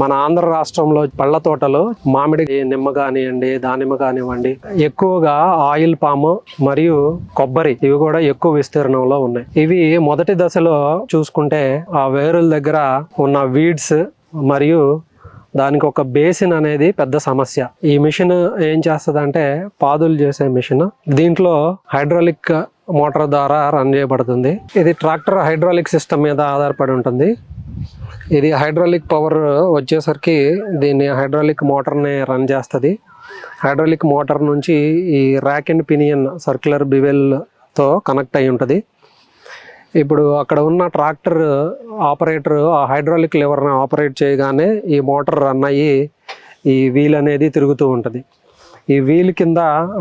మన ఆంధ్ర రాష్ట్రంలో పళ్ళ తోటలు మామిడి నిమ్మ కానివ్వండి దానిమ్మ కానివ్వండి ఎక్కువగా ఆయిల్ పాము మరియు కొబ్బరి ఇవి కూడా ఎక్కువ విస్తీర్ణంలో ఉన్నాయి. ఇవి మొదటి దశలో చూసుకుంటే ఆ వేరుల దగ్గర ఉన్న వీడ్స్ మరియు దానికి ఒక బేసిన్ అనేది పెద్ద సమస్య. ఈ మిషన్ ఏం చేస్తుందంటే పాదులు చేసే మిషన్. దీంట్లో హైడ్రాలిక్ మోటార్ ద్వారా రన్ చేయబడుతుంది. ఇది ట్రాక్టర్ హైడ్రాలిక్ సిస్టమ్ మీద ఆధారపడి ఉంటుంది. ఇది హైడ్రాలిక్ పవర్ వచ్చేసరికి దీన్ని హైడ్రాలిక్ మోటార్ని రన్ చేస్తుంది. హైడ్రాలిక్ మోటార్ నుంచి ఈ ర్యాక్ అండ్ పినియన్ సర్క్యులర్ బివెల్తో కనెక్ట్ అయి ఉంటుంది. ఇప్పుడు అక్కడ ఉన్న ట్రాక్టర్ ఆపరేటర్ ఆ హైడ్రాలిక్ లివర్ని ఆపరేట్ చేయగానే ఈ మోటార్ రన్ అయ్యి ఈ వీల్ అనేది తిరుగుతూ ఉంటుంది. ఈ వీల్ కింద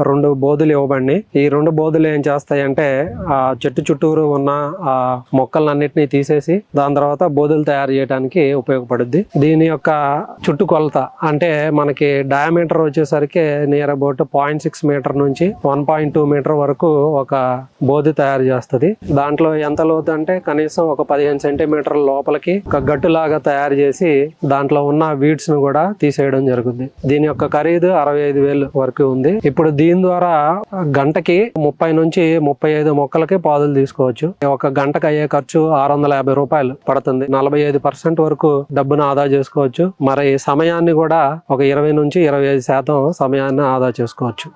రెండు బోధులు ఇవ్వబడి ఈ రెండు బోధులు ఏం చేస్తాయంటే ఆ చెట్టు చుట్టూరు ఉన్న ఆ మొక్కలన్నిటిని తీసేసి దాని తర్వాత బోధులు తయారు చేయడానికి ఉపయోగపడుద్ది. దీని యొక్క చుట్టు కొలత అంటే మనకి డయామీటర్ వచ్చేసరికి near about point six metre నుంచి వన్ పాయింట్ టూ మీటర్ వరకు ఒక బోధి తయారు చేస్తుంది. దాంట్లో ఎంత లోతు అంటే కనీసం ఒక పదిహేను సెంటీమీటర్ల లోపలికి ఒక గట్టులాగా తయారు చేసి దాంట్లో ఉన్న వీడ్స్ను కూడా తీసేయడం జరుగుతుంది దీని యొక్క ఖరీదు అరవై ఐదు వేలు. వరకు ఉంది. ఇప్పుడు దీని ద్వారా గంటకి ముప్పై నుంచి ముప్పై ఐదు మొక్కలకి పాదులు తీసుకోవచ్చు. ఒక గంటకు అయ్యే ఖర్చు ఆరు వందల యాభై రూపాయలు పడుతుంది. నలభై ఐదు పర్సెంట్ వరకు డబ్బును ఆదా చేసుకోవచ్చు. మరి సమయాన్ని కూడా ఒక ఇరవై నుంచి ఇరవై ఐదు శాతం సమయాన్ని ఆదా చేసుకోవచ్చు.